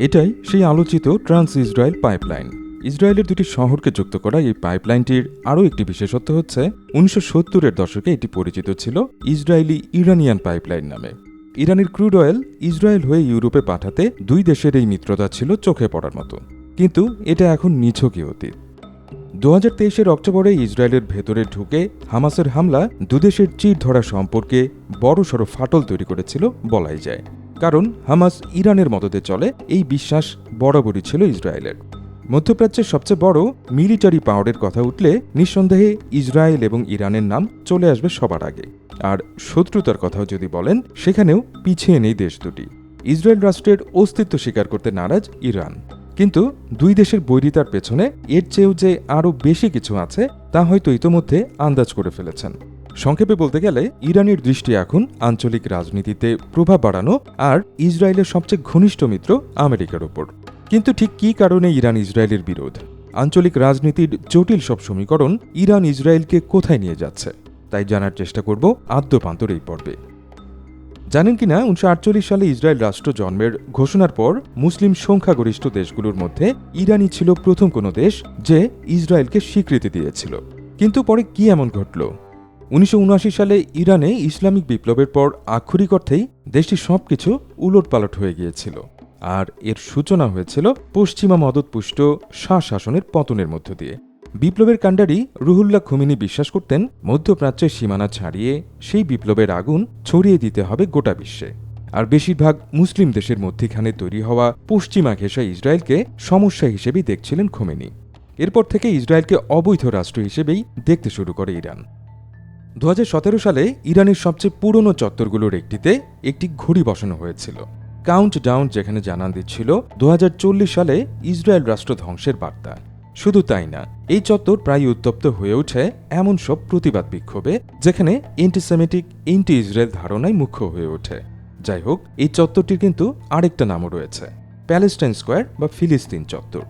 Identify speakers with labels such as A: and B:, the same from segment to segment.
A: এটাই সেই আলোচিত ট্রান্স ইসরায়েল পাইপলাইন। ইসরায়েলের দুটি শহরকে যুক্ত করা এই পাইপলাইনটির আরও একটি বিশেষত্ব হচ্ছে, উনিশশো সত্তরের দশকে এটি পরিচিত ছিল ইসরায়েলি ইরানিয়ান পাইপলাইন নামে। ইরানের ক্রুড অয়েল ইসরায়েল হয়ে ইউরোপে পাঠাতে দুই দেশের এই মিত্রতা ছিল চোখে পড়ার মতো। কিন্তু এটা এখন নিছকই অতীত। দু হাজার তেইশের অক্টোবরে ইসরায়েলের ভেতরে ঢুকে হামাসের হামলা দুদেশের চির ধরা সম্পর্কে বড়সড় ফাটল তৈরি করেছিল বলাই যায়। কারণ হামাস ইরানের মদতে চলে, এই বিশ্বাস বরাবরই ছিল ইসরায়েলের। মধ্যপ্রাচ্যের সবচেয়ে বড় মিলিটারি পাওয়ারের কথা উঠলে নিঃসন্দেহে ইসরায়েল এবং ইরানের নাম চলে আসবে সবার আগে। আর শত্রুতার কথাও যদি বলেন, সেখানেও পিছিয়ে নেই দেশ দুটি। ইসরায়েল রাষ্ট্রের অস্তিত্ব স্বীকার করতে নারাজ ইরান। কিন্তু দুই দেশের বৈরিতার পেছনে এর চেয়েও যে আরও বেশি কিছু আছে, তা হয়তো ইতোমধ্যে আন্দাজ করে ফেলেছেন। সংক্ষেপে বলতে গেলে, ইরানের দৃষ্টি এখন আঞ্চলিক রাজনীতিতে প্রভাব বাড়ানো আর ইসরায়েলের সবচেয়ে ঘনিষ্ঠ মিত্র আমেরিকার ওপর। কিন্তু ঠিক কী কারণে ইরান ইসরায়েলের বিরোধ? আঞ্চলিক রাজনীতির জটিল সব সমীকরণ ইরান ইসরায়েলকে কোথায় নিয়ে যাচ্ছে? তাই জানার চেষ্টা করব আদ্যপান্তর এই পর্বে। জানেন কিনা, উনিশশো আটচল্লিশ সালে ইসরায়েল রাষ্ট্র জন্মের ঘোষণার পর মুসলিম সংখ্যাগরিষ্ঠ দেশগুলোর মধ্যে ইরানই ছিল প্রথম কোনো দেশ যে ইসরায়েলকে স্বীকৃতি দিয়েছিল। কিন্তু পরে কি এমন ঘটল? উনিশশো উনআশি সালে ইরানে ইসলামিক বিপ্লবের পর আক্ষরিক অর্থেই দেশটি সবকিছু উলটপালট হয়ে গিয়েছিল। আর এর সূচনা হয়েছিল পশ্চিমা মদতপুষ্ট শাহ শাসনের পতনের মধ্য দিয়ে। বিপ্লবের কাণ্ডারি রুহুল্লাহ খুমিনি বিশ্বাস করতেন, মধ্যপ্রাচ্যের সীমানা ছাড়িয়ে সেই বিপ্লবের আগুন ছড়িয়ে দিতে হবে গোটা বিশ্বে। আর বেশিরভাগ মুসলিম দেশের মধ্যিখানে তৈরি হওয়া পশ্চিমা ঘেঁষা ইসরায়েলকে সমস্যা হিসেবেই দেখছিলেন খোমেনি। এরপর থেকে ইসরায়েলকে অবৈধ রাষ্ট্র হিসেবেই দেখতে শুরু করে ইরান। দু হাজার সতেরো সালে ইরানের সবচেয়ে পুরনো চত্বরগুলোর একটিতে একটি ঘড়ি বসানো হয়েছিল। কাউন্ট ডাউন যেখানে জানান দিচ্ছিল দু হাজার চল্লিশ সালে ইসরায়েল রাষ্ট্র ধ্বংসের বার্তা। শুধু তাই না, এই চত্বর প্রায় উত্তপ্ত হয়ে ওঠে এমন সব প্রতিবাদ বিক্ষোভে যেখানে এন্টিসেমেটিক এন্টি ইসরায়েল ধারণাই মুখ্য হয়ে ওঠে। যাই হোক, এই চত্বরটির কিন্তু আরেকটা নামও রয়েছে প্যালেস্টাইন স্কোয়ার বা ফিলিস্তিন চত্বর।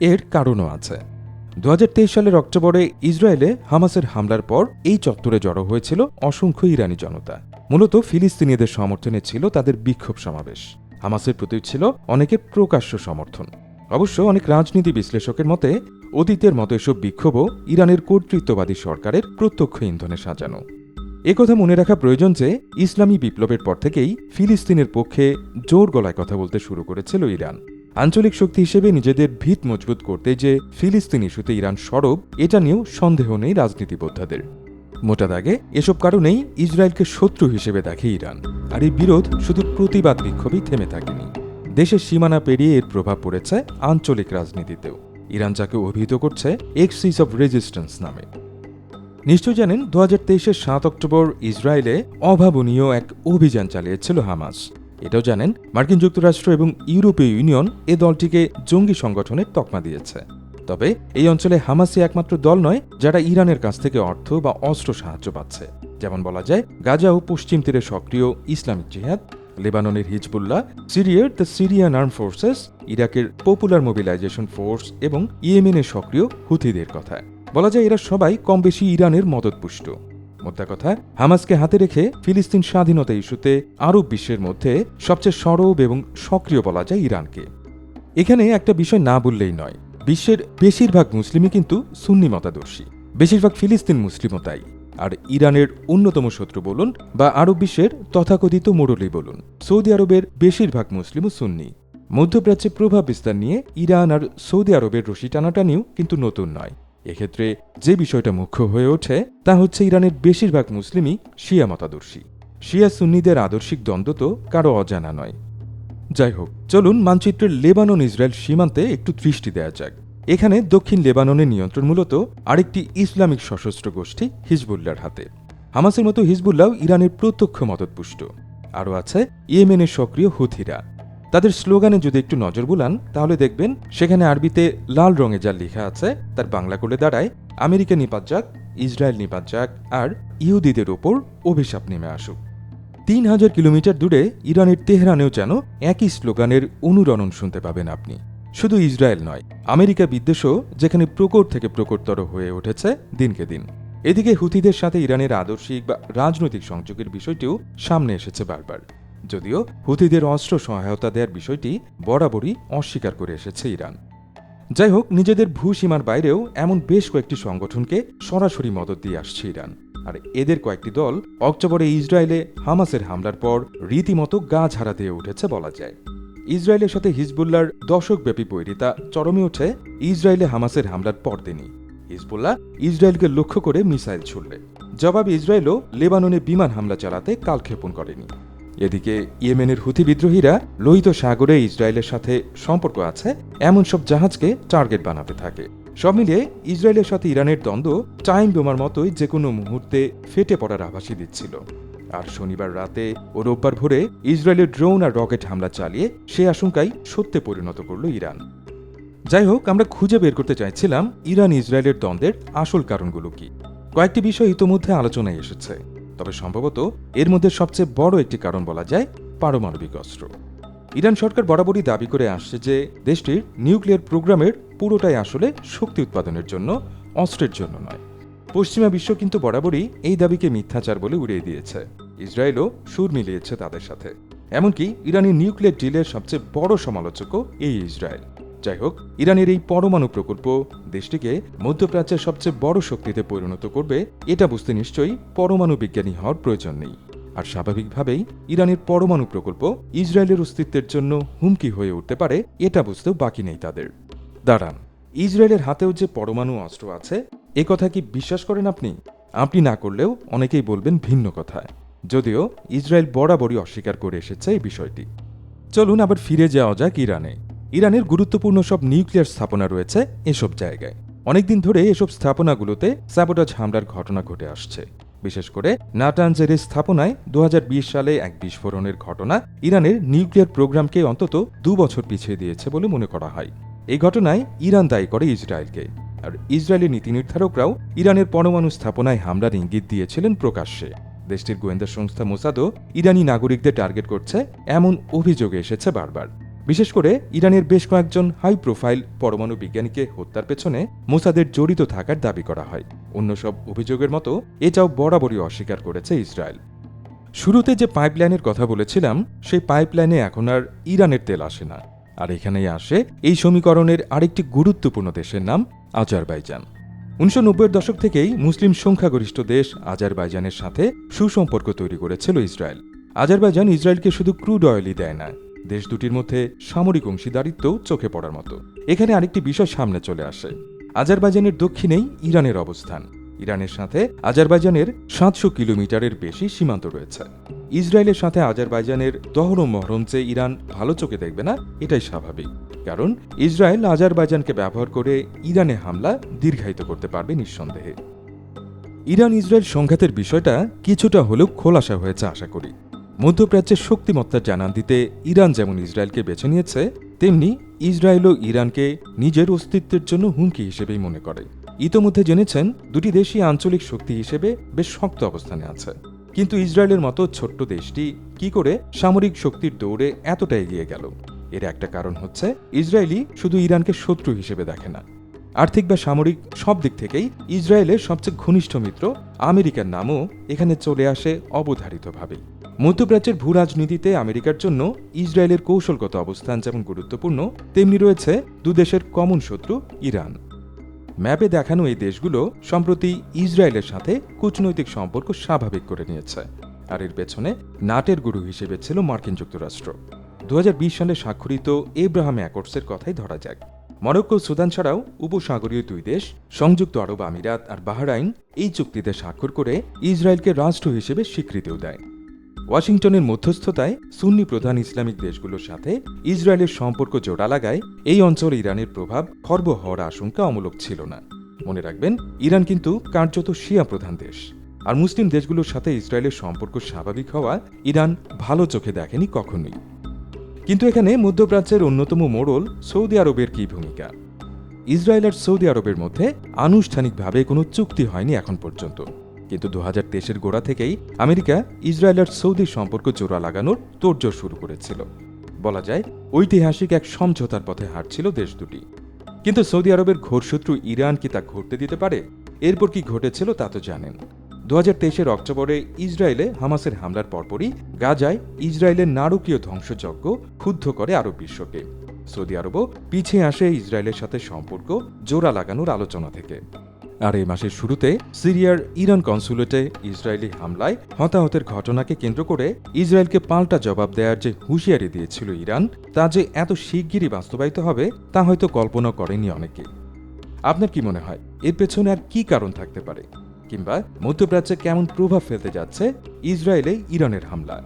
A: এর কারণও আছে। দু হাজার তেইশ সালের অক্টোবরে ইসরায়েলে হামাসের হামলার পর এই চত্বরে জড়ো হয়েছিল অসংখ্য ইরানি জনতা। মূলত ফিলিস্তিনিদের সমর্থনে ছিল তাদের বিক্ষোভ সমাবেশ। হামাসের প্রতি ছিল অনেকের প্রকাশ্য সমর্থন। অবশ্য অনেক রাজনীতি বিশ্লেষকের মতে, অতীতের মতো এসব বিক্ষোভও ইরানের কর্তৃত্ববাদী সরকারের প্রত্যক্ষ ইন্ধনে সাজানো। একথা মনে রাখা প্রয়োজন যে, ইসলামী বিপ্লবের পর থেকেই ফিলিস্তিনের পক্ষে জোর গলায় কথা বলতে শুরু করেছিল ইরান। আঞ্চলিক শক্তি হিসেবে নিজেদের ভিত মজবুত করতে যে ফিলিস্তিন ইস্যুতে ইরান সরব, এটা নিয়েও সন্দেহ নেই রাজনীতিবোদ্ধাদের। মোটা দাগে, এসব কারণেই ইসরায়েলকে শত্রু হিসেবে দেখে ইরান। আর এই বিরোধ শুধু প্রতিবাদ বিক্ষোভই থেমে থাকেনি। দেশের সীমানা পেরিয়ে এর প্রভাব পড়েছে আঞ্চলিক রাজনীতিতেও। ইরান যাকে অভিহিত করছে এক্সিস অব রেজিস্ট্যান্স নামে। নিশ্চয় জানেন, দু হাজার সাত অক্টোবর ইসরায়েলে অভাবনীয় এক অভিযান চালিয়েছিল হামাস। এটাও জানেন মার্কিন যুক্তরাষ্ট্র এবং ইউরোপীয় ইউনিয়ন এ দলটিকে জঙ্গি সংগঠনের তকমা দিয়েছে। তবে এই অঞ্চলে হামাসই একমাত্র দল নয়, যারা ইরানের কাছ থেকে অর্থ বা অস্ত্র সাহায্য পাচ্ছে। যেমন বলা যায়, গাজা ও পশ্চিম তীরে সক্রিয় ইসলামিক জিহাদ, লেবাননের হিজবুল্লাহ, সিরিয়ার দ্য সিরিয়ান আর্ম ফোর্সেস, ইরাকের পপুলার মোবিলাইজেশন ফোর্স এবং ইয়েমেনের সক্রিয় হুথিদের কথা বলা যায়, এরা সবাই কম বেশি ইরানের মদতপুষ্ট। মোদ্দা কথা, হামাসকে হাতে রেখে ফিলিস্তিন স্বাধীনতা ইস্যুতে আরব বিশ্বের মধ্যে সবচেয়ে সরব এবং সক্রিয় বলা যায় ইরানকে। এখানে একটা বিষয় না বললেই নয়, বিশ্বের বেশিরভাগ মুসলিমই কিন্তু সুন্নি মতাদর্শী, বেশিরভাগ ফিলিস্তিন মুসলিমও তাই। আর ইরানের অন্যতম শত্রু বলুন বা আরব বিশ্বের তথাকথিত মোড়লি বলুন, সৌদি আরবের বেশিরভাগ মুসলিমও সুন্নি। মধ্যপ্রাচ্যে প্রভাব বিস্তার নিয়ে ইরান আর সৌদি আরবের রশি টানাটানিও কিন্তু নতুন নয়। এক্ষেত্রে যে বিষয়টা মুখ্য হয়ে ওঠে, তা হচ্ছে ইরানের বেশিরভাগ মুসলিমই শিয়া মতাদর্শী। শিয়া সুন্নিদের আদর্শিক দ্বন্দ্ব তো কারও অজানা নয়। যাই হোক, চলুন মানচিত্রের লেবানন ইসরায়েল সীমান্তে একটু দৃষ্টি দেওয়া যাক। এখানে দক্ষিণ লেবাননের নিয়ন্ত্রণ মূলত আরেকটি ইসলামিক সশস্ত্র গোষ্ঠী হিজবুল্লার হাতে। হামাসের মতো হিজবুল্লাহ ইরানের প্রত্যক্ষ মদতপুষ্ট। আরও আছে, ইয়েমেনের সক্রিয় হুথিরা। তাদের স্লোগানে যদি একটু নজর বুলান, তাহলে দেখবেন সেখানে আরবিতে লাল রঙে যা লেখা আছে, তার বাংলা করে দাঁড়ায় আমেরিকা নিপাত যাক ইসরায়েল নিপাত যাক আর ইহুদিদের ওপর অভিশাপ নেমে আসুক। তিন হাজার কিলোমিটার দূরে ইরানের তেহরানেও যেন একই স্লোগানের অনুরণন শুনতে পাবেন আপনি। শুধু ইসরায়েল নয়, আমেরিকা বিদ্বেষও যেখানে প্রকট থেকে প্রকটতর হয়ে উঠেছে দিনকে দিন। এদিকে হুথিদের সাথে ইরানের আদর্শিক বা রাজনৈতিক সংযোগের বিষয়টিও সামনে এসেছে বারবার। যদিও হুতিদের অস্ত্র সহায়তা দেওয়ার বিষয়টি বরাবরই অস্বীকার করে এসেছে ইরান। যাই হোক, নিজেদের ভূসীমার বাইরেও এমন বেশ কয়েকটি সংগঠনকে সরাসরি মদত দিয়ে আসছে ইরান। আর এদের কয়েকটি দল অক্টোবরে ইসরায়েলে হামাসের হামলার পর রীতিমতো গা ঝাড়া দিয়ে উঠেছে বলা যায়। ইসরায়েলের সাথে হিজবুল্লার দশকব্যাপী বৈরিতা চরমে ওঠে ইসরায়েলে হামাসের হামলার পরদিনই হিজবুল্লাহ ইসরায়েলকে লক্ষ্য করে মিসাইল ছুড়লে। জবাব ইসরায়েলও লেবাননে বিমান হামলা চালাতে কালক্ষেপণ করেনি। এদিকে ইয়েমেনের হুথি বিদ্রোহীরা লোহিত সাগরে ইসরায়েলের সাথে সম্পর্ক আছে, এমন সব জাহাজকে টার্গেট বানাতে থাকে। সব মিলিয়ে ইসরায়েলের সাথে ইরানের দ্বন্দ্ব টাইম বোমার মতোই যে কোনো মুহূর্তে ফেটে পড়ার আভাসই দিচ্ছিল। আর শনিবার রাতে ও রোববার ভোরে ইসরায়েলের ড্রোন আর রকেট হামলা চালিয়ে সে আশঙ্কাই সত্যে পরিণত করল ইরান। যাই হোক, আমরা খুঁজে বের করতে চাইছিলাম ইরান ইসরায়েলের দ্বন্দ্বের আসল কারণগুলো কি। কয়েকটি বিষয় ইতোমধ্যে আলোচনায় এসেছে। তবে সম্ভবত এর মধ্যে সবচেয়ে বড় একটি কারণ বলা যায় পারমাণবিক অস্ত্র। ইরান সরকার বরাবরই দাবি করে আসছে যে দেশটির নিউক্লিয়ার প্রোগ্রামের পুরোটাই আসলে শক্তি উৎপাদনের জন্য, অস্ত্রের জন্য নয়। পশ্চিমা বিশ্ব কিন্তু বরাবরই এই দাবিকে মিথ্যাচার বলে উড়িয়ে দিয়েছে। ইসরায়েলও সুর মিলিয়েছে তাদের সাথে। এমনকি ইরানের নিউক্লিয়ার ডিলের সবচেয়ে বড় সমালোচকও এই ইসরায়েল। যাই হোক, ইরানের এই পরমাণু প্রকল্প দেশটিকে মধ্যপ্রাচ্যের সবচেয়ে বড় শক্তিতে পরিণত করবে, এটা বুঝতে নিশ্চয়ই পরমাণু বিজ্ঞানী হওয়ার প্রয়োজন নেই। আর স্বাভাবিকভাবেই ইরানের পরমাণু প্রকল্প ইসরায়েলের অস্তিত্বের জন্য হুমকি হয়ে উঠতে পারে, এটা বুঝতেও বাকি নেই তাদের। দাঁড়ান, ইসরায়েলের হাতেও যে পরমাণু অস্ত্র আছে, এ কথা কি বিশ্বাস করেন আপনি? আপনি না করলেও অনেকেই বলবেন ভিন্ন কথায় যদিও ইসরায়েল বরাবরই অস্বীকার করে এসেছে এই বিষয়টি। চলুন আবার ফিরে যাওয়া যাক ইরানে। ইরানের গুরুত্বপূর্ণ সব নিউক্লিয়ার স্থাপনা রয়েছে এসব জায়গায়। অনেকদিন ধরে এসব স্থাপনাগুলোতে স্যাবোটাজ হামলার ঘটনা ঘটে আসছে। বিশেষ করে নাটানজের স্থাপনায় দু হাজার বিশ সালে এক বিস্ফোরণের ঘটনা ইরানের নিউক্লিয়ার প্রোগ্রামকে অন্তত দু বছর পিছিয়ে দিয়েছে বলে মনে করা হয়। এই ঘটনায় ইরান দায়ী করে ইসরায়েলকে। আর ইসরায়েলের নীতি নির্ধারকরাও ইরানের পরমাণু স্থাপনায় হামলার ইঙ্গিত দিয়েছিলেন প্রকাশ্যে। দেশটির গোয়েন্দা সংস্থা মোসাদও ইরানি নাগরিকদের টার্গেট করছে, এমন অভিযোগ এসেছে বারবার। বিশেষ করে ইরানের বেশ কয়েকজন হাই প্রোফাইল পরমাণু বিজ্ঞানীকে হত্যার পেছনে মোসাদের জড়িত থাকার দাবি করা হয়। অন্য সব অভিযোগের মতো এটাও বরাবরই অস্বীকার করেছে ইসরায়েল। শুরুতে যে পাইপলাইনের কথা বলেছিলাম, সেই পাইপলাইনে এখন আর ইরানের তেল আসে না। আর এখানেই আসে এই সমীকরণের আরেকটি গুরুত্বপূর্ণ দেশের নাম আজারবাইজান। উনিশশো নব্বইয়ের দশক থেকেই মুসলিম সংখ্যাগরিষ্ঠ দেশ আজারবাইজানের সাথে সুসম্পর্ক তৈরি করেছিল ইসরায়েল। আজারবাইজান ইসরায়েলকে শুধু ক্রুড অয়েলই দেয় না দেশ দুটির মধ্যে সামরিক অংশীদারিত্বও চোখে পড়ার মতো। এখানে আরেকটি বিষয় সামনে চলে আসে। আজারবাইজানের দক্ষিণেই ইরানের অবস্থান। ইরানের সাথে আজারবাইজানের সাতশো কিলোমিটারের বেশি সীমান্ত রয়েছে। ইসরায়েলের সাথে আজারবাইজানের দহরম মহরম চেয়ে ইরান ভালো চোখে দেখবে না, এটাই স্বাভাবিক। কারণ ইসরায়েল আজারবাইজানকে ব্যবহার করে ইরানে হামলা দীর্ঘায়িত করতে পারবে নিঃসন্দেহে। ইরান ইসরায়েল সংঘাতের বিষয়টা কিছুটা হলেও খোলাসা হয়েছে আশা করি। মধ্যপ্রাচ্যের শক্তিমত্তা জানান দিতে ইরান যেমন ইসরায়েলকে বেছে নিয়েছে, তেমনি ইসরায়েলও ইরানকে নিজের অস্তিত্বের জন্য হুমকি হিসেবেই মনে করে। ইতোমধ্যে জেনেছেন, দুটি দেশই আঞ্চলিক শক্তি হিসেবে বেশ শক্ত অবস্থানে আছে। কিন্তু ইসরায়েলের মতো ছোট্ট দেশটি কি করে সামরিক শক্তির দৌড়ে এতটা এগিয়ে গেল? এর একটা কারণ হচ্ছে ইসরায়েলি শুধু ইরানকে শত্রু হিসেবে দেখে না। আর্থিক বা সামরিক সব দিক থেকেই ইসরায়েলের সবচেয়ে ঘনিষ্ঠ মিত্র আমেরিকার নামও এখানে চলে আসে অবধারিতভাবেই। মধ্যপ্রাচ্যের ভূ রাজনীতিতে আমেরিকার জন্য ইসরায়েলের কৌশলগত অবস্থান যেমন গুরুত্বপূর্ণ, তেমনি রয়েছে দুদেশের কমন শত্রু ইরান। ম্যাপে দেখানো এই দেশগুলো সম্প্রতি ইসরায়েলের সাথে কূটনৈতিক সম্পর্ক স্বাভাবিক করে নিয়েছে, আর এর পেছনে নাটের গুরু হিসেবে ছিল মার্কিন যুক্তরাষ্ট্র। দু হাজার বিশ সালে স্বাক্ষরিত এব্রাহাম অ্যাকর্ডসের কথাই ধরা যাক। মরক্কো, সুদান ছাড়াও উপসাগরীয় দুই দেশ, সংযুক্ত আরব আমিরাত আর বাহরাইন এই চুক্তিতে স্বাক্ষর করে ইসরায়েলকে রাষ্ট্র হিসেবে স্বীকৃতিও দেয়। ওয়াশিংটনের মধ্যস্থতায় সুন্নি প্রধান ইসলামিক দেশগুলোর সাথে ইসরায়েলের সম্পর্ক জোড়া লাগায় এই অঞ্চলে ইরানের প্রভাব খর্ব হওয়ার আশঙ্কা অমূলক ছিল না। মনে রাখবেন, ইরান কিন্তু কার্যত শিয়া প্রধান দেশ। আর মুসলিম দেশগুলোর সাথে ইসরায়েলের সম্পর্ক স্বাভাবিক হওয়া ইরান ভালো চোখে দেখেনি কখনোই। কিন্তু এখানে মধ্যপ্রাচ্যের অন্যতম মোড়ল সৌদি আরবের কি ভূমিকা? ইসরায়েল আর সৌদি আরবের মধ্যে আনুষ্ঠানিকভাবে কোনো চুক্তি হয়নি এখন পর্যন্ত। কিন্তু দু হাজার তেইশের গোড়া থেকেই আমেরিকা ইসরায়েল আর সৌদি সম্পর্ক জোড়া লাগানোর তোড়জোড় শুরু করেছিল। বলা যায়, ঐতিহাসিক এক সমঝোতার পথে হাঁটছিল দেশ দুটি। কিন্তু সৌদি আরবের ঘোরশত্রু ইরান কি তা ঘটতে দিতে পারে? এরপর কি ঘটেছিল তা তো জানেন। দু হাজার তেইশের অক্টোবরে ইসরায়েলে হামাসের হামলার পরপরই গাজায় ইসরায়েলের নারকীয় ধ্বংসযজ্ঞ ক্ষুব্ধ করে আরব বিশ্বকে। সৌদি আরবও পিছিয়ে আসে ইসরায়েলের সাথে সম্পর্ক জোড়া লাগানোর আলোচনা থেকে। আর এই মাসের শুরুতে সিরিয়ার ইরান কনসুলেটে ইসরায়েলি হামলায় হতাহতের ঘটনাকে কেন্দ্র করে ইসরায়েলকে পাল্টা জবাব দেওয়ার যে হুঁশিয়ারি দিয়েছিল ইরান, তা যে এত শিগগিরই বাস্তবায়িত হবে, তা হয়তো কল্পনা করেনি অনেকে। আপনার কি মনে হয়, এর পেছনে আর কি কারণ থাকতে পারে? কিংবা মধ্যপ্রাচ্যে কেমন প্রভাব ফেলতে যাচ্ছে ইসরায়েলে ইরানের হামলা